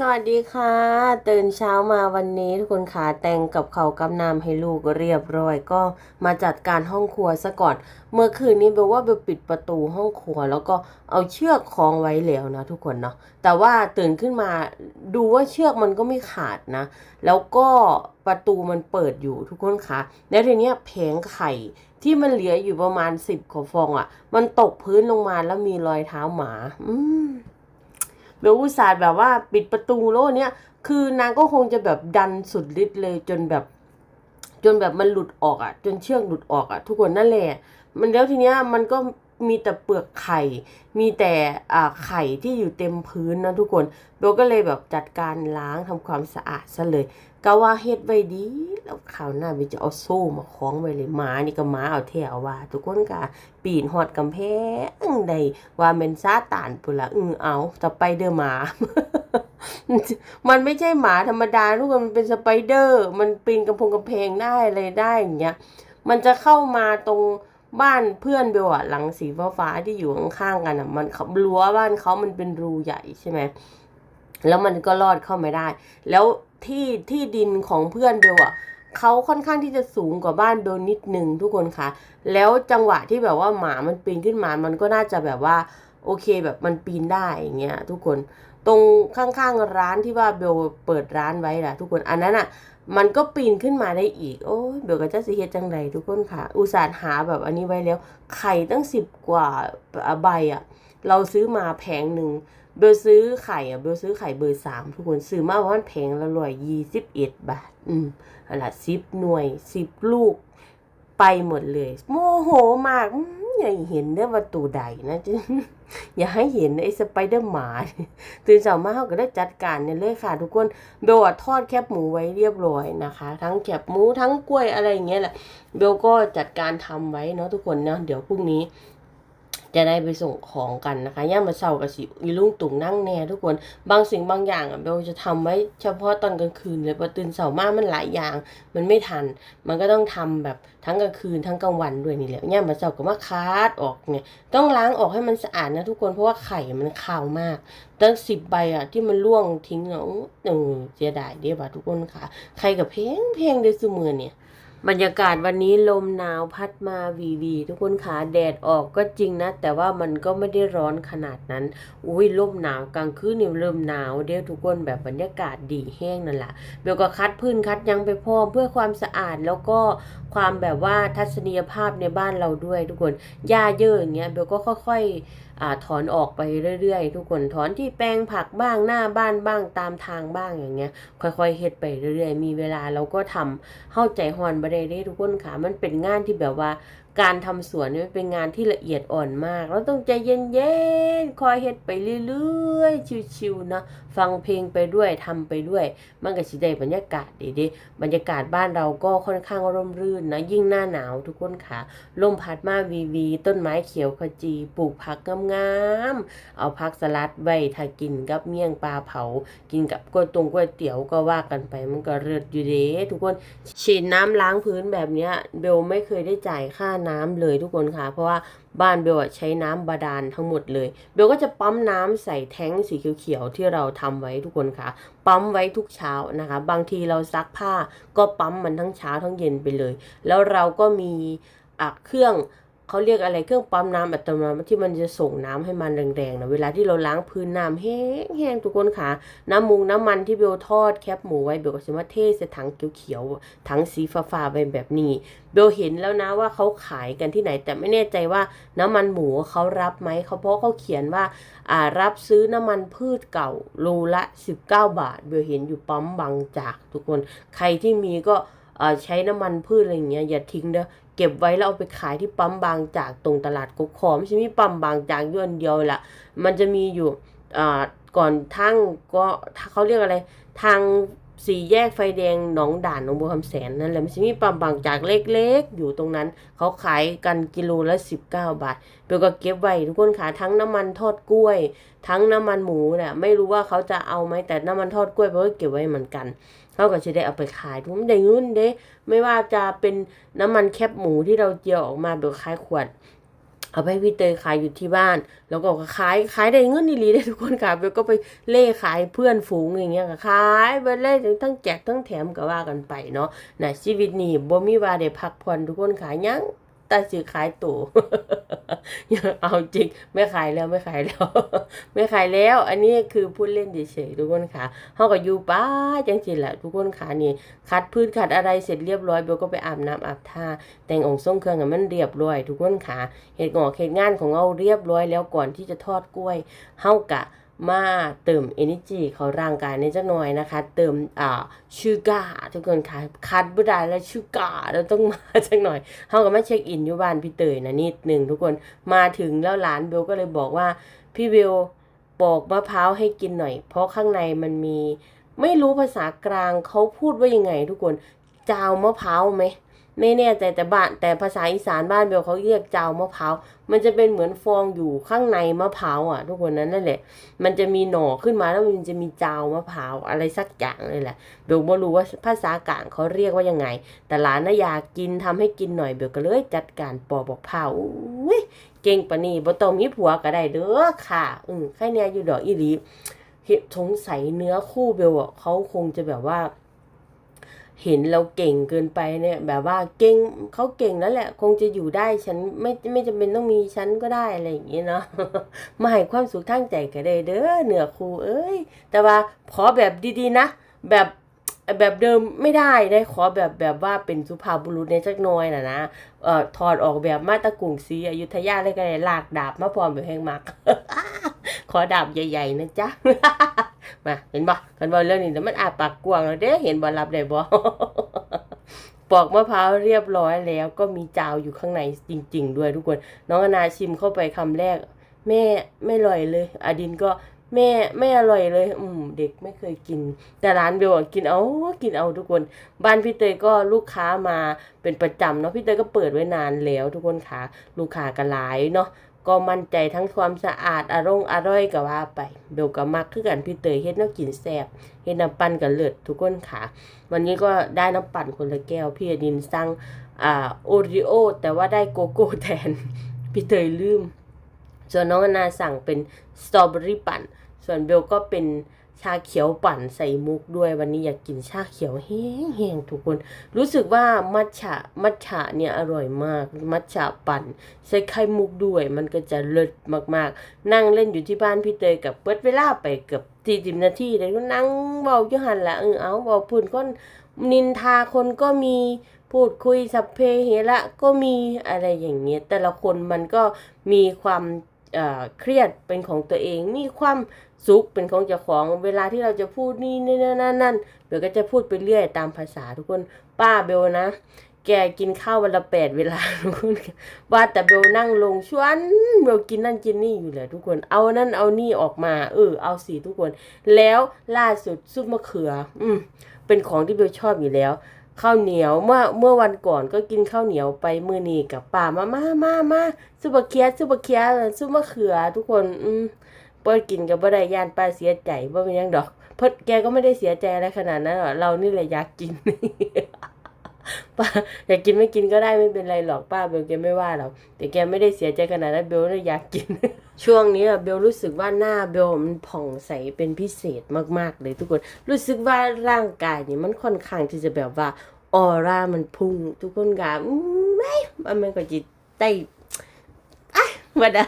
สวัสดีค่ะ ตื่นเช้ามาวันนี้ทุกคนขาแต่งกับเขากับน้ำให้ลูกเรียบร้อย ก็มาจัดการห้องครัวซะก่อน เมื่อคืนนี้เบลว่าเบลปิดประตูห้องครัว แล้วก็เอาเชือกคล้องไว้แล้วนะทุกคนเนาะแต่ว่าตื่นขึ้นมาดูว่าเชือกมันก็ไม่ขาดนะ แล้วก็ประตูมันเปิดอยู่ทุกคนคะแล้วทีเนี้ยแผงไข่ที่มันเหลืออยู่ประมาณสิบกว่าฟองอะ่ะ มันตกพื้นลงมาแล้วมีรอยเท้าหมา อืม เบลอุตส่าห์แบบว่าปิดประตูแล้วเนี้ยคือนางก็คงจะแบบดันสุดฤทธิ์เลยจนแบบ จนแบบมันหลุดออกอะ จนเชือกหลุดออกอะ ทุกคนนั่นแหละ มันแล้วทีเนี้ยมันก็มีแต่เปลือกไข่ มีแต่อ่าไข่ที่อยู่เต็มพื้นนะทุกคนเบลก็เลยแบบจัดการล้างทำความสะอาดซะเลยก็ว่าเฮ็ดไว้ดี แล้วคราวหน้าเบลจะเอาโซ่มาคล้องไว้เลยหมานี่ก็หมาเอาแถวว่า ทุกคนก็ปีนหอดกำแพงใดว่าเป็นซาตานปุละอือเอาจะไปเดอร์หมา มันไม่ใช่หมาธรรมดาทุกคนมันเป็นสไปเดอร์ มันปีนกำพงกำแพงได้อะไรได้อย่างเงี้ยมันจะเข้ามาตรงบ้านเพื่อนเบลอะหลังสีฟ้าๆที่อยู่ข้างๆกันอะมันรั้วบ้านเขามันเป็นรูใหญ่ใช่ไหมแล้วมันก็รอดเข้าไม่ได้ แล้วที่ที่ดินของเพื่อนเบลอะ เขาค่อนข้างที่จะสูงกว่าบ้านเบลนิดนึงทุกคนคะแล้วจังหวะที่แบบว่าหมามันปีนขึ้นมามันก็น่าจะแบบว่า โอเคแบบมันปีนได้อย่างเงี้ยทุกคนตรงข้างๆร้านที่ว่าเบลเปิดร้านไว้ล่ะ ทุกคนอันนั้นอะ มันก็ปีนขึ้นมาได้อีก โอ้ยเบลก็จะสิเฮ็ดจังไดทุกคนค่ะ อุตส่าห์หาแบบอันนี้ไว้แล้ว ไข่ตั้งสิบกว่าใบอะ เราซื้อมาแผงหนึ่ง เบลซื้อไข่อะเบลซื้อไข่เบอร์สามทุกคนซื้อมาประมาณแผงละร้อยยี่สิบเอ็ดบาท อืมอันละสิบหน่วยสิบลูก ไปหมดเลย โมโหมากอย่าเห็นได้อว่าตัวใดนะอย่าให้เห็นไอ้สไปเดอร์หมาตื่นเช้ามาเขาก็ได้จัดการเนี่ยเลยค่ะ ทุกคนเบลทอดแคบหมูไว้เรียบร้อยนะคะ ทั้งแคบหมูทั้งกล้วยอะไรอย่างเงี้ยแหละเบลก็จัดการทำไว้เนาะทุกคนเนาะเดี๋ยวพรุ่งนี้ จะได้ไปส่งของกันนะคะย่ามาเช้ากับสิอีลุงตุงนั่งแน่ทุกคนบางสิ่งบางอย่างอะเบลจะทำไว้เฉพาะตอนกลางคืนเลยพอตื่นเช้ามามันหลายอย่าง มันไม่ทัน มันก็ต้องทำแบบทั้งกลางคืนทั้งกลางวันด้วยนี่แหละย่ามาเช้าก็มาคัดออกเนี่ยต้องล้างออกให้มันสะอาดนะทุกคนเพราะว่าไข่มันขาวมากตั้งสิบใบอะที่มันร่วงทิ้งอะอู้เออเสียดายเด้อว่ะทุกคนค่ะ ใครกับเพลงเพลงเดซูมือเนี่ย บรรยากาศวันนี้ลมหนาวพัดมาวีวี ทุกคนขาแดดออกก็จริงนะ แต่ว่ามันก็ไม่ได้ร้อนขนาดนั้น อุ้ยลมหนาวกลางคืนนี่เริ่มหนาวเดี๋ยวทุกคนแบบบรรยากาศดีแห้งนั่นแหละเบลก็คัดพื้นคัดยังไปพร้อมเพื่อความสะอาดแล้วก็ความแบบว่าทัศนียภาพในบ้านเราด้วยทุกคนหญ้าเยอะอย่างเงี้ยเบลก็ค่อย ๆ อถอนออกไปเรื่อยๆ ทุกคนถอนที่แปลงผักบ้างหน้าบ้านบ้างตามทางบ้างอย่างเงี้ย ค่อยๆเฮ็ดไปเรื่อยๆ มีเวลาเราก็ทำเข้าใจฮอนบ่ได้เด้ทุกคนค่ะมันเป็นงานที่แบบว่า การทำสวนเนี่เป็นงานที่ละเอียดอ่อนมาก เราต้องใจเย็นๆ คอยเฮ็ดไปเรื่อยๆ ชิวๆเนาะฟังเพลงไปด้วยทำไปด้วย มันก็สิได้บรรยากาศดีเด้บรรยากาศบ้านเราก็ค่อนข้างร่มรื่นนะยิ่งหน้าหนาวทุกคนค่ะลมพัดมาวีวี ต้นไม้เขียวขจีปลูกผักงามๆ เอาผักสลัดไว้ถ้ากินกับเมี่ยงปลาเผา กินกับก๋วยตงก๋วยเตี๋ยวก็ว่ากันไปมันก็เลิศอยู่เด้ทุกคนฉีดน้ำล้างพื้นแบบเนี้ยเบลไม่เคยได้จ่ายค่าน้ำเลยทุกคนค่ะ เพราะว่าบ้านเบลใช้น้ำบาดาลทั้งหมดเลย เบลก็จะปั๊มน้ำใส่แท้งสีเขียวๆที่เราทำไว้ทุกคนค่ะ ปั๊มไว้ทุกเช้านะคะ บางทีเราซักผ้าก็ปั๊มมันทั้งเช้าทั้งเย็นไปเลย แล้วเราก็มีอะเครื่อง เขาเรียกอะไรเครื่องปั๊มน้ำอัตโนมัติที่มันจะส่งน้ำให้มันแรงๆนะเวลาที่เราล้างพื้นน้ำแห้งๆทุกคนค่ะน้ำมุงน้ำมันที่เบลทอดแคบหมูไว้เบลก็จะมาเทใส่ถังเขียวๆถังสีฟ้าๆไปแบบนี้ เบลเห็นแล้วนะว่าเขาขายกันที่ไหน แต่ไม่แน่ใจว่าน้ำมันหมูเขารับไหมเขาเพราะเขาเขียนว่าอ่ารับซื้อน้ำมันพืชเก่าโลละ 19 บาท เบลเห็นอยู่ปั๊มบางจากทุกคน ใครที่มีก็อ่อใช้น้ำมันพืชอะไรอย่างเงี้ยอย่าทิ้งเด้อ เก็บไว้แล้วเอาไปขายที่ปั๊มบางจากตรงตลาดกุ๊กคอไม่ใช่มีปั๊มบางจากอยอันเดียวละมันจะมีอยู่อ่าก่อนทั้งก็เขาเรียกอะไร ทางสี่แยกไฟแดงหนองด่านหนองบัวคำแสนนั่นแหละมันจะมีปั๊มบางจากเล็กๆ อยู่ตรงนั้น เขาขายกันกิโลละ 19 บาทเบลก็เก็บไว้ทุกคนค่ะทั้งน้ำมันทอดกล้วย ทั้งน้ำมันหมูเนี่ยไม่รู้ว่าเขาจะเอาไหมแต่น้ำมันทอดกล้วยเบลก็เก็บไว้เหมือนกัน เขาก็จะได้เอาไปขายทุกได้เงินเด้ไม่ว่าจะเป็นน้ำมันแคบหมูที่เราเจียวออกมาแบบคล้ายขวดเอาไปพี่เตยขายอยู่ที่บ้าน แล้วก็ขายขายได้เงินดีลีได้ทุกคนค่ะเบลก็ไปเล่ขายเพื่อนฝูงอย่างเงี้ยขายไปเล่ทั้งแจกทั้งแถมก็ว่ากันไปเนาะนะชีวิตนี้บ่มีว่าได้พักผ่อนทุกคนขายยัง แต่สิขายตู่ยังเอาจริงไม่ขายแล้วไม่ขายแล้ว ไม่ขายแล้ว อันนี้คือพูดเล่นเฉยๆทุกคนค่ะเฮาก็อยู่ป้าจังซี่แหละทุกคนค่ะนี่คัดพืชคัดอะไรเสร็จเรียบร้อยเบลก็ไปอาบน้ำอาบท่า แต่งองค์ทรงเครื่องให้มันเรียบร้อย ทุกคนค่ะเหตุงอกเหตุงานของเราเรียบร้อยแล้วก่อนที่จะทอดกล้วยเฮากะ มาเติม energy เขาร่างกายในจักหน่อยนะคะ เติมอ่าชูการ์ทุกคนค่ะคัดบุได้แล้วชูการ์เราต้องมาจักหน่อยเฮาก็มาเช็คอินอยู่บ้านพี่เตยนะนิดหนึ่งทุกคนมาถึงแล้วหลานเบลก็เลยบอกว่าพี่เบลปอกมะพร้าวให้กินหน่อย เพราะข้างในมันมี ไม่รู้ภาษากลางเขาพูดว่ายังไง ทุกคนจาวมะพร้าวไหม ไม่แน่ใจแต่บ้านแต่ภาษาอีสานบ้านเบลเขาเรียกเจ้ามะพร้าวมันจะเป็นเหมือนฟองอยู่ข้างในมะพร้าวอะ ทุกคนนั้นนั่นแหละ มันจะมีหน่อขึ้นมาแล้วมันจะมีเจ้ามะพร้าวอะไรสักอย่างเลยแหละเบลไม่รู้ว่าภาษากลางเขาเรียกว่ายังไง แต่หลานน่ะอยากกินทำให้กินหน่อยเบลก็เลยจัดการปอบอกเผาอุ้ยเก่งปะนี่บ่ต้องมีผัวก็ได้เด้อค่ะ อืมแค่เนี้ยอยู่ดอกอีหลีเห็นสงสัยเนื้อคู่เบลอะเขาคงจะแบบว่า เห็นเราเก่งเกินไปเนี่ย แบบว่าเก่งเขาเก่งแล้วแหละ คงจะอยู่ได้ฉันไม่ไม่จำเป็นต้องมีฉันก็ได้อะไรอย่างเงี้ยเนาะมาให้ความสุขทางใจก็ได้เด้อเหนือครูเอ้ย แต่ว่าขอแบบดีๆนะ แบบแบบเดิมไม่ได้ได้ขอแบบแบบว่าเป็นสุภาพบุรุษในจักน้อยนะนะเอ่อถอดออกแบบมาตะกรุงศรีอยุธยาเลยก็ได้ลากดาบมาพร้อมแบบแหงมัก ขอดาบใหญ่ๆนะจ๊ะ มาเห็นบ่กันบ่เรื่องนี้แต่มันอาปากกว้างแล้วเด้เห็นบ่รับได้บ่ปอกมะพร้าวเรียบร้อยแล้ว ก็มีจาวอยู่ข้างในจริง ๆ ด้วยทุกคน น้องอนาชิมเข้าไปคำแรก แม่ไม่อร่อยเลย อดินก็แม่ไม่อร่อยเลย อืมเด็กไม่เคยกิน แต่ร้านเบลอะกินเอากินเอาทุกคน บ้านพี่เตยก็ลูกค้ามาเป็นประจำเนาะพี่เตยก็เปิดไว้นานแล้วทุกคนค่ะ ลูกค้าก็หลายเนาะ ก็มั่นใจทั้งความสะอาดอารมณ์อร่อยก็ว่าไป เบลก็มักคือกันพี่เตยเฮ็ดน้ำกินแซ่บเฮ็ดน้ำปั่นกับเลือดทุกคนค่ะ วันนี้ก็ได้น้ำปั่นคนละแก้ว พี่อดินสั่งอ่าโอริโอแต่ว่าได้โกโก้แทน พี่เตยลืม ส่วนน้องนาสั่งเป็นสตรอเบอรี่ปั่น ส่วนเบลก็เป็น ชาเขียวปั่นใส่มุกด้วยวันนี้อยากกินชาเขียวแห้งๆทุกคน รู้สึกว่ามัทฉะมัทฉะเนี่ยอร่อยมาก มัทฉะปั่นใส่ไข่มุกด้วย มันก็จะเลิศมากๆ นั่งเล่นอยู่ที่บ้านพี่เตยกับเปิดเวลาไปเกือบสี่สิบนาทีเลยก็นั่งเบาอยู่หันละเออเอาเบาพูนก้นนินทาคนก็มีพูดคุยสัพเพเหระก็มีอะไรอย่างเงี้ยแต่ละคนมันก็มีความ เครียดเป็นของตัวเอง มีความสุขเป็นของเจ้าของ เวลาที่เราจะพูดนี่นี่นั่นนั่นเบลก็จะพูดไปเรื่อยตามภาษาทุกคนป้าเบลนะ แกกินข้าววันละแปดเวลาทุกคนว่าแต่เบลนั่งลงชวนเบลกินนั่นกินนี่อยู่เลยทุกคน เอานั่นเอานี่ออกมา เออเอาสิทุกคน แล้วล่าสุดซุปมะเขือ อืมเป็นของที่เบลชอบอยู่แล้ว ข้าวเหนียวเมื่อเมื่อวันก่อนก็กินข้าวเหนียวไปมื้อนี้กับป้ามามามามาซุปบะเคียซุปบะเคียซุปมะเขือ ทุกคน อืมเปิดกินกับบ่ได้ย่านป้าเสียใจบ่เป็นยังดอก เพิ่นแกก็ไม่ได้เสียใจอะไรขนาดนั้นหรอกเรานี่แหละอยากกิน ป้าอยากกินไม่กินก็ได้ไม่เป็นไรหรอกป้าเบลแกไม่ว่าหรอกแต่แกไม่ได้เสียใจขนาดนั้นเบลน่ะอยากกิน ช่วงนี้อะเบลรู้สึกว่าหน้าเบลมันผ่องใสเป็นพิเศษมากๆเลยทุกคน รู้สึกว่าร่างกายนี่มันค่อนข้างที่จะแบบว่าออร่ามันพุ่งทุกคนกะอืมไม่มันมันก็จิตใต้อะมาดา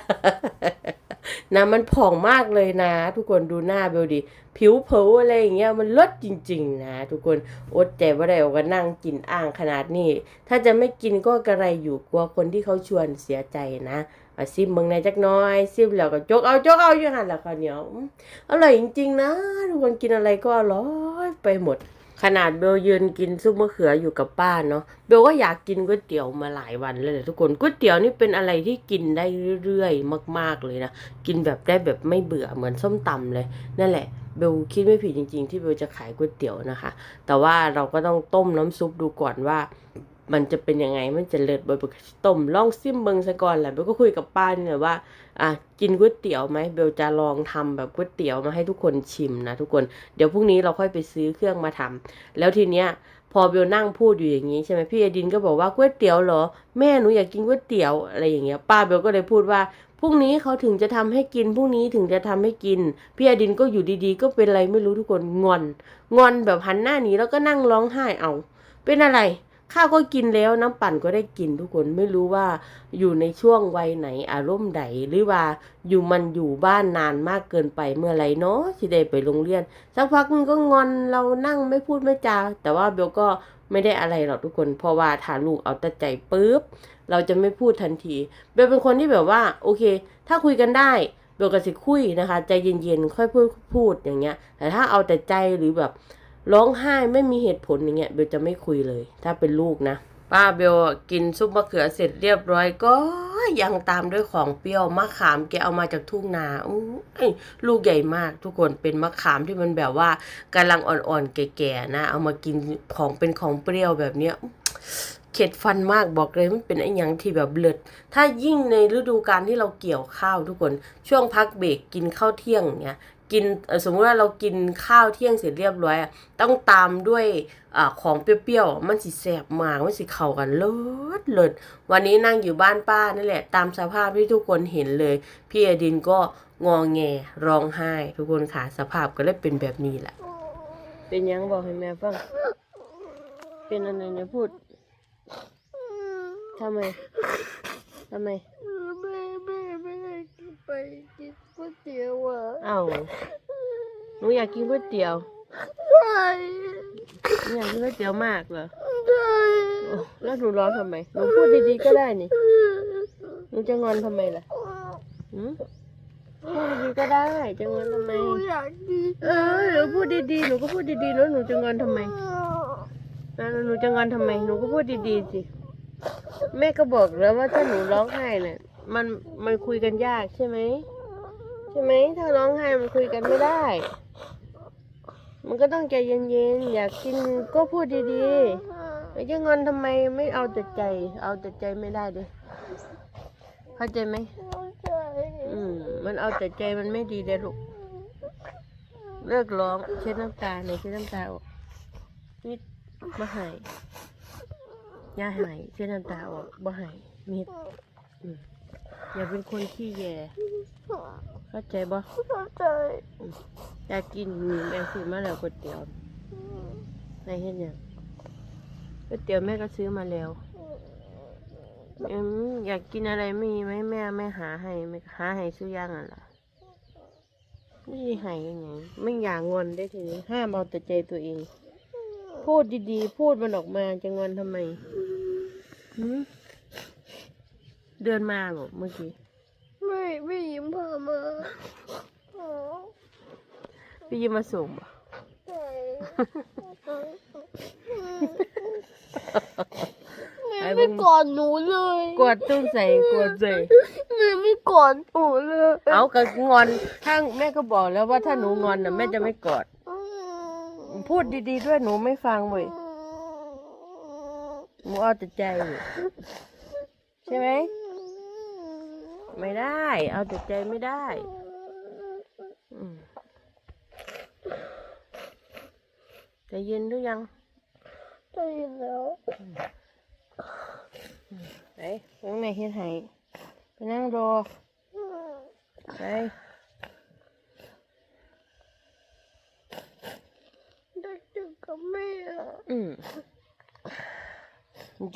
นะมันผ่องมากเลยนะ ทุกคนดูหน้าเบลดิ ผิวเผาอะไรอย่างเงี้ยมันลดจริง ๆ นะ ทุกคนอดใจว่าได้ออกมานั่งกินอ่างขนาดนี้ ถ้าจะไม่กินก็กระไรอยู่กลัวคนที่เขาชวนเสียใจนะอาซิมเมืองในจักน้อย ซิมแล้วก็จกเอาจกเอาอยู่หันละข้าวเหนียวอืมอร่อยจริง ๆ นะ ทุกคนกินอะไรก็อร่อยไปหมด ขนาดเบลยืนกินซุปมะเขืออยู่กับป้าเนาะเบลก็อยากกินก๋วยเตี๋ยวมาหลายวันแล้วแหละทุกคนก๋วยเตี๋ยวนี่เป็นอะไรที่กินได้เรื่อยๆ มาก ๆเลยนะกินแบบได้แบบไม่เบื่อเหมือนส้มตำเลย นั่นแหละเบลคิดไม่ผิดจริง ๆ ที่เบลจะขายก๋วยเตี๋ยวนะคะ แต่ว่าเราก็ต้องต้มน้ำซุปดูก่อนว่า มันจะเป็นยังไงมันจะเลิศบ่เบลต้มลองซิมเบิงซะก่อนแหละเบลก็คุยกับป้านี่แหละว่าอะกินก๋วยเตี๋ยวไหมเบลจะลองทำแบบก๋วยเตี๋ยวมาให้ทุกคนชิมนะทุกคนเดี๋ยวพรุ่งนี้เราค่อยไปซื้อเครื่องมาทำแล้วทีเนี้ยพอเบลนั่งพูดอยู่อย่างนี้ใช่ไหมพี่อดินก็บอกว่าก๋วยเตี๋ยวเหรอ แม่หนูอยากกินก๋วยเตี๋ยวอะไรอย่างเงี้ยป้าเบลก็เลยพูดว่าพรุ่งนี้เขาถึงจะทำให้กินพรุ่งนี้ถึงจะทำให้กิน พี่อดินก็อยู่ดีๆ ก็เป็นอะไรไม่รู้ทุกคนงอน งอนแบบหันหน้าหนีแล้วก็นั่งร้องไห้เอา เป็นอะไร ข้าวก็กินแล้วน้ำปั่นก็ได้กินทุกคนไม่รู้ว่าอยู่ในช่วงวัยไหนอารมณ์ใดหรือว่าอยู่มันอยู่บ้านนานมากเกินไปเมื่อไรเนาะที่ได้ไปโรงเรียน สักพักนึงก็งอนเรานั่งไม่พูดไม่จา แต่ว่าเบลก็ไม่ได้อะไรหรอกทุกคน เพราะว่าถ้าลูกเอาแต่ใจปุ๊บเราจะไม่พูดทันทีเบลเป็นคนที่แบบว่า โอเค ถ้าคุยกันได้เบลก็สิคุยนะคะ ใจเย็นๆค่อยพูดพูดอย่างเงี้ย แต่ถ้าเอาแต่ใจหรือแบบ ร้องไห้ไม่มีเหตุผลอย่างเงี้ยเบลจะไม่คุยเลย ถ้าเป็นลูกนะ ป้าเบลกินซุปมะเขือเสร็จเรียบร้อยก็ยังตามด้วยของเปรี้ยวมะขามแกเอามาจากทุ่งนาอู้ยลูกใหญ่มากทุกคนเป็นมะขามที่มันแบบว่ากำลังอ่อนๆแก่ๆนะ เอามากินของเป็นของเปรี้ยวแบบเนี้ยเข็ดฟันมากบอกเลยมันเป็นไอ้ยังที่แบบเลิศถ้ายิ่งในฤดูกาลที่เราเกี่ยวข้าวทุกคนช่วงพักเบรกกินข้าวเที่ยงอย่างเงี้ย กินสมมติว่าเรากินข้าวเที่ยงเสร็จเรียบร้อยอะต้องตามด้วยอของเปรี้ยวๆมันสิแสบมากมันสิเข้ากันเลิศเลิศวันนี้นั่งอยู่บ้านป้านั่นแหละ ตามสภาพที่ทุกคนเห็นเลย พี่อดินก็งอแงร้องไห้ ทุกคนค่ะสภาพก็เลยเป็นแบบนี้แหละเป็นยังบอกให้แม่ฟังเป็นอะไรเนี่ยพูดทำไมทำไม ไปกินก๋วยเตี๋ยวอะเอ้าหนูอยากกินก๋วยเตี๋ยวใช่หนูอยากกินก๋วยเตี๋ยวมากเหรอใช่โอ้แล้วหนูร้องทำไมหนูพูดดีๆก็ได้นี่หนูจะงอนทำไมล่ะหืมพูดดีๆก็ได้จะงอนทำไม หนูอยากกินเออหนูพูดดีๆหนูก็พูดดีๆแล้วหนูจะงอนทำไมแล้วหนูจะงอนทำไม หนูก็พูดดีๆสิ แม่ก็บอกแล้วว่าถ้าหนูร้องไห้เนี่ย มันมันคุยกันยากใช่ไหมใช่ไหมถ้าร้องไห้มันคุยกันไม่ได้ มันก็ต้องใจเย็นๆอยากกินก็พูดดีๆไม่จะงอนทำไมไม่เอาแต่ใจ เอาแต่ใจไม่ได้ดิเข้าใจไหมใช่อืมมันเอาแต่ใจมันไม่ดีเลยลูกเลิกร้องเช็ดน้ำตาในอยเช็ดน้ำตาออกมิดมาหายย่าหายเช็ดน้ำตาออกบ่หายมิดอืม อย่าเป็นคนขี้แยเข้าใจบ่ใช่อยากกินมีแม่ซื้อมาแล้วก๋วยเตี๋ยวในเห็นยังก๋วยเตี๋ยวแม่ก็ซื้อมาแล้วออยากกินอะไรมีไหมแม่ไม่หาให้ไม่หาให้ซื้อย่างอะล่ะนี่ให้ยังไงไม่อยากงอนได้ทีนี้ห้ามเอาแต่ใจตัวเอง พูดดีๆ พูดมันออกมาจะงอนทำไมหืม เดินมาบอกเมื่อกี้ไม่ไม่ยิ้มพามาอ๋อพี่ยิมมาส่งบ่ใช่แม่ไม่กอดหนูเลยกดตุ้งใส่กดใส่แม่ไม่กอดหนูเลยเอากับงอนถ้าแม่ก็บอกแล้วว่าถ้าหนูงอนน่ะแม่จะไม่กอด พูดดีๆด้วยหนูไม่ฟังเว้ยหนูเอาแต่ใจเว้ยใช่ไหม ไม่ได้ เอาแต่ใจไม่ได้อืมใจเย็นหรือยังใช่แล้วไปข้างในเฮ็ดให้ไปนั่งรอไปได้เจอกับแม่อะอืม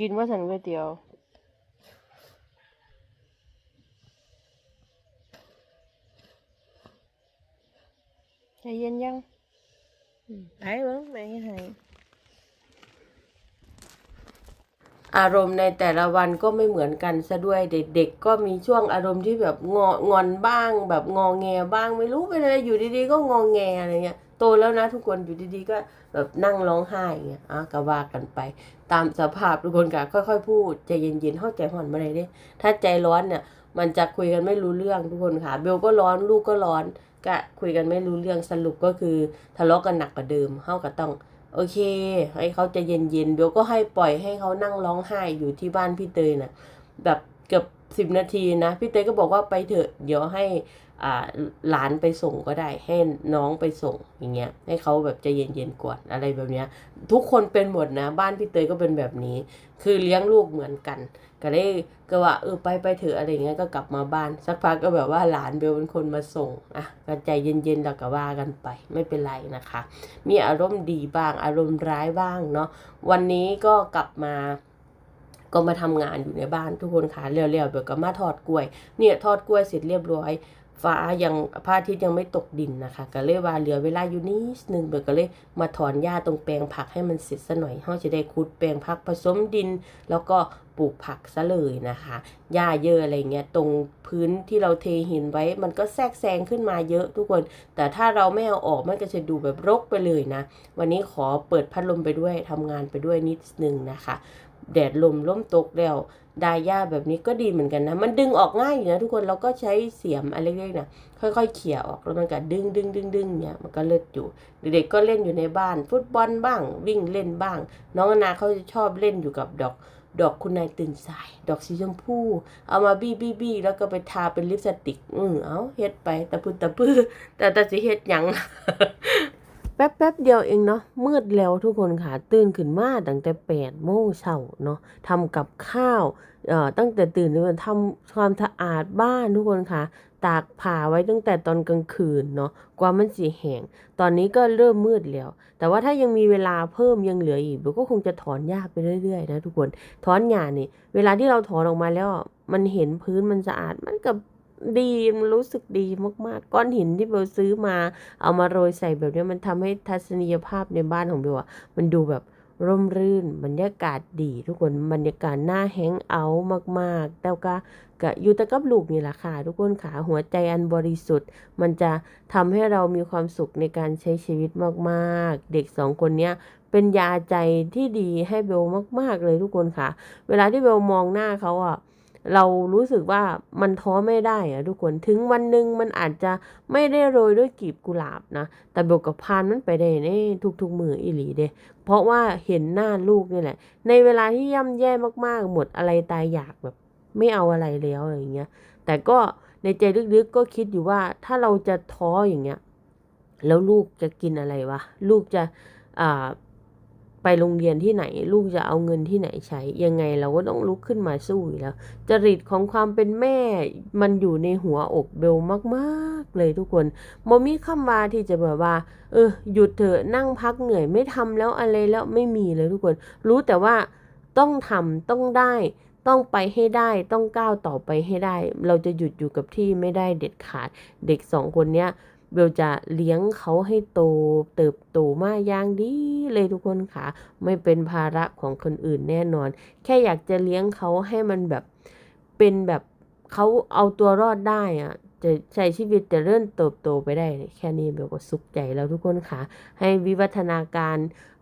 กินว่าสันก๋วยเตี๋ยว ใจเย็นยังอืมไปเบิ้งแม่เฮ็ดให้ อารมณ์ในแต่ละวันก็ไม่เหมือนกันซะด้วยเด็กๆก็มีช่วงอารมณ์ที่แบบงองอนบ้าง แบบงอแงบ้างไม่รู้ไปเลยอยู่ดีๆก็งอแงอะไรเงี้ยโตแล้วนะทุกคนอยู่ดีๆก็แบบนั่งร้องไห้อย่างเงี้ยอะก็ว่ากันไป ตามสภาพทุกคนก็ค่อยๆ พูดใจเย็นๆเข้าใจห่อนมาเลยเด้ถ้าใจร้อนเนี่ยมันจะคุยกันไม่รู้เรื่องทุกคนค่ะ เบลก็ร้อนลูกก็ร้อน ก็คุยกันไม่รู้เรื่องสรุปก็คือทะเลาะกันหนักกว่าเดิมเฮาก็ต้อง โอเค ให้เขาจะเย็นเย็นเบลก็ให้ปล่อยให้เขานั่งร้องไห้อยู่ที่บ้านพี่เตยน่ะแบบเกือบสิบนาทีนะ พี่เตยก็บอกว่าไปเถอะ เดี๋ยวให้ หลานไปส่งก็ได้ให้น้องไปส่งอย่างเงี้ยให้เขาแบบใจเย็นๆก่อนอะไรแบบเนี้ย ทุกคนเป็นหมดนะ บ้านพี่เตยก็เป็นแบบนี้ คือเลี้ยงลูกเหมือนกัน ก็เลยก็ว่าเออไปไปเถอะอะไรเงี้ยก็กลับมาบ้าน สักพักก็แบบว่าหลานเบลเป็นคนมาส่งอะก็ใจเย็นๆแล้วก็ว่ากันไป ไม่เป็นไรนะคะ มีอารมณ์ดีบ้างอารมณ์ร้ายบ้างเนาะวันนี้ก็กลับมาก็มาทำงานอยู่ในบ้านทุกคนค่ะเร็วๆเบลก็มาทอดกล้วย เนี่ยทอดกล้วยเสร็จเรียบร้อย ฟ้ายังพระอาทิตย์ยังไม่ตกดินนะคะ ก็เลยว่าเหลือเวลาอยู่นิดนึงเบลก็เลยมาถอนหญ้าตรงแปลงผักให้มันเสร็จซะหน่อยเขาจะได้ขุดแปลงผักผสมดิน แล้วก็ปลูกผักซะเลยนะคะหญ้าเยอะอะไรเงี้ยตรงพื้นที่เราเทหินไว้ มันก็แทรกแซงขึ้นมาเยอะทุกคน แต่ถ้าเราไม่เอาออกมันก็จะดูแบบรกไปเลยนะ วันนี้ขอเปิดพัดลมไปด้วยทำงานไปด้วยนิดนึงนะคะ แดดลมล่มตกแล้วดายหญ้าแบบนี้ก็ดีเหมือนกันนะ มันดึงออกง่ายอยู่นะทุกคนเราก็ใช้เสียมอะไรเล็กๆนะค่อยๆเขี่ยออกแล้วมันก็ดึงดึงดึงดึงเนี่ยมันก็เลิศอยู่ เด็กๆก็เล่นอยู่ในบ้าน ฟุตบอลบ้าง วิ่งเล่นบ้าง น้องอนาเขาจะชอบเล่นอยู่กับดอกดอกคุณนายตื่นสาย ดอกสีชมพู เอามาบี้บี้บี้แล้วก็ไปทาเป็นลิปสติก อือเอาเฮ็ดไปตะพื้ตะพื้แต่แต่สิเฮ็ดยัง แป๊บแป๊บเดียวเองเนาะมืดแล้วทุกคนค่ะตื่นขึ้นมาตั้งแต่แปดโมงเช้าเนาะทำกับข้าวเอ่อตั้งแต่ตื่นเลยทำความสะอาดบ้านทุกคนค่ะ ตากผ้าไว้ตั้งแต่ตอนกลางคืนเนาะกว่ามันสีแห้งตอนนี้ก็เริ่มมืดแล้ว แต่ว่าถ้ายังมีเวลาเพิ่มยังเหลืออีกเบลก็คงจะถอนหญ้าไปเรื่อยๆนะทุกคนถอนหญ้านี่เวลาที่เราถอนออกมาแล้วมันเห็นพื้นมันสะอาดมันก็ ดีมันรู้สึกดีมากๆ ก้อนหินที่เบลซื้อมา เอามาโรยใส่แบบนี้มันทำให้ทัศนียภาพในบ้านของเบลอะมันดูแบบร่มรื่น บรรยากาศดี ทุกคนบรรยากาศน่าแฮงเอาท์มากๆ แต่ก็ก็อยู่แต่กับลูกนี่แหละค่ะ ทุกคนขาหัวใจอันบริสุทธิ์ มันจะทำให้เรามีความสุขในการใช้ชีวิตมาก ๆ เด็กสองคนเนี้ยเป็นยาใจที่ดีให้เบลมาก ๆ เลยทุกคนค่ะ เวลาที่เบลมองหน้าเขาอะ เรารู้สึกว่ามันท้อไม่ได้อะทุกคนถึงวันหนึ่งมันอาจจะไม่ได้โรยด้วยกลีบกุหลาบนะแต่เบลกับพานมันไปได้ในทุกๆมืออีหลีเดเพราะว่าเห็นหน้าลูกนี่แหละ ในเวลาที่ย่ำแย่มากๆ หมดอะไรตายอยากแบบ ไม่เอาอะไรแล้วอะไรอย่างเงี้ยแต่ก็ในใจลึกๆก็คิดอยู่ว่าถ้าเราจะท้ออย่างเงี้ย แล้วลูกจะกินอะไรวะ ลูกจะอ่า ไปโรงเรียนที่ไหน ลูกจะเอาเงินที่ไหนใช้ ยังไงเราก็ต้องลุกขึ้นมาสู้อยู่แล้ว จริตของความเป็นแม่ มันอยู่ในหัวอกเบลมากๆเลยทุกคนโมมีคำว่าที่จะแบบว่า เออหยุดเถอะนั่งพักเหนื่อยไม่ทำแล้วอะไรแล้วไม่มีเลยทุกคน รู้แต่ว่าต้องทำต้องได้ต้องไปให้ได้ต้องก้าวต่อไปให้ได้ เราจะหยุดอยู่กับที่ไม่ได้เด็ดขาด เด็กสองคนเนี้ย เบลจะเลี้ยงเขาให้โตเติบโตมาอย่างดีเลยทุกคนค่ะ ไม่เป็นภาระของคนอื่นแน่นอน แค่อยากจะเลี้ยงเขาให้มันแบบเป็นแบบเขาเอาตัวรอดได้อะจะใช้ชีวิตจะเริ่มเติบโตไปได้ แค่นี้เบลก็สุขใจแล้วทุกคนค่ะ ให้วิวัฒนาการ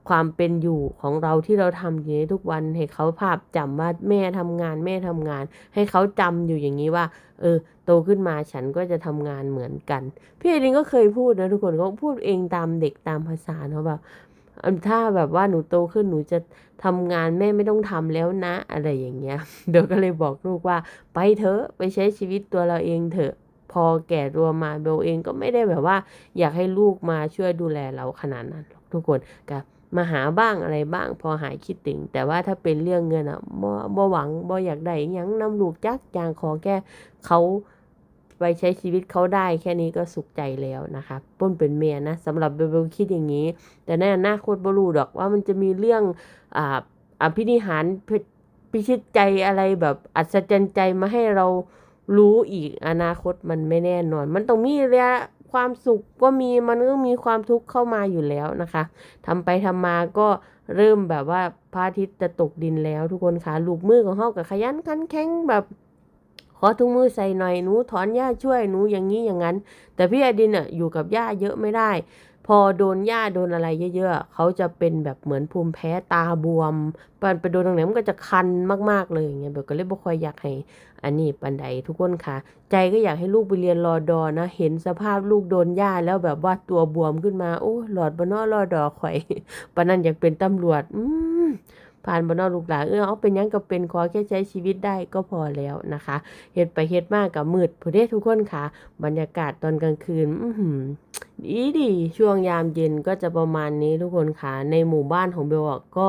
ความเป็นอยู่ของเราที่เราทำอยู่ในทุกวันให้เขาภาพจำว่าแม่ทำงานแม่ทำงาน ให้เขาจำอยู่อย่างนี้ว่า เออ โตขึ้นมาฉันก็จะทำงานเหมือนกัน พี่เอรินก็เคยพูดนะทุกคนเขาพูดเองตามเด็กตามภาษาเนาะแบบเออถ้าแบบว่าหนูโตขึ้นหนูจะทำงานแม่ไม่ต้องทำแล้วนะ อะไรอย่างเงี้ยเดี๋ยวก็เลยบอกลูกว่า ไปเถอะไปใช้ชีวิตตัวเราเองเถอะพอแก่ตัวมาเบลเองก็ไม่ได้แบบว่า อยากให้ลูกมาช่วยดูแลเราขนาดนั้นทุกคนก็ มาหาบ้างอะไรบ้าง พอหายคิดถึง แต่ว่าถ้าเป็นเรื่องเงินอะบ่บ่หวังบ่อยากได้อิหยังนำลูกจักจางขอแค่เขาไปใช้ชีวิตเขาได้แค่นี้ก็สุขใจแล้วนะคะป้นเป็นเมียนะสำหรับเบลเบลคิดอย่างนี้ แต่ในอนาคตบรูดอกว่ามันจะมีเรื่องอ่าอภินิหารพิพิชิตใจอะไรแบบอัศจรรย์ใจมาให้เรารู้อีกอนาคตมันไม่แน่นอน มันต้องมีระยะ ความสุขก็มีมันก็มีความทุกข์เข้ามาอยู่แล้วนะคะทำไปทำมาก็เริ่มแบบว่าพระอาทิตย์จะตกดินแล้วทุกคนคะลูกมือของเฮากับขยันขันแข็งแบบขอถุงมือใส่หน่อยหนูถอนหญ้าช่วยหนูอย่างนี้อย่างนั้น แต่พี่อดินอะอยู่กับหญ้าเยอะไม่ได้ พอโดนหญ้าโดนอะไรเยอะๆเขาจะเป็นแบบเหมือนภูมิแพ้ตาบวมปันไปโดนตรงไหนมันก็จะคันมากๆเลยอย่างเงี้ยเบลก็เลยบ่ค่อยอยากให้อันนี้ปันใดทุกคนค่ะ ใจก็อยากให้ลูกไปเรียนรอดอนะเห็นสภาพลูกโดนหญ้าแล้วแบบว่าตัวบวมขึ้นมาโอ้หลอดบนนอรอดอข่อยปันนั้นอยากเป็นตำรวจ อืม ผ่านบ่เนอกลูกหลานเออเอาเป็นยังก็เป็นขอแค่ใช้ชีวิตได้ก็พอแล้วนะคะเฮ็ดไปเฮ็ดมาก็มืดผู้เด้ทุกคนค่ะ บรรยากาศตอนกลางคืนอื้อหือดีดีช่วงยามเย็นก็จะประมาณนี้ทุกคนค่ะ ในหมู่บ้านของเบลก็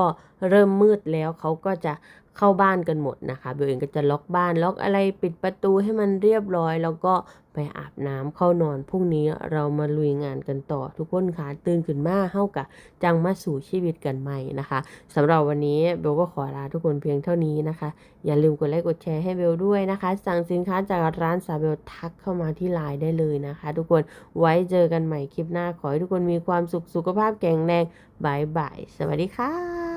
เริ่มมืดแล้วเขาก็จะเข้าบ้านกันหมดนะคะเบลเองก็จะล็อกบ้านล็อกอะไรปิดประตูให้มันเรียบร้อย แล้วก็ ไปอาบน้ำเข้านอนพรุ่งนี้เรามาลุยงานกันต่อทุกคนค่ะตื่นขึ้นมาเฮากะจังมาสู่ชีวิตกันใหม่นะคะสำหรับวันนี้เบลก็ขอลาทุกคนเพียงเท่านี้นะคะ อย่าลืมกดไลค์กดแชร์ให้เบลด้วยนะคะ สั่งสินค้าจากร้านสาเบลทักเข้ามาที่ไลน์ได้เลยนะคะ ทุกคนไว้เจอกันใหม่คลิปหน้าขอให้ทุกคนมีความสุขสุขภาพแข็งแรงบายบายสวัสดีค่ะ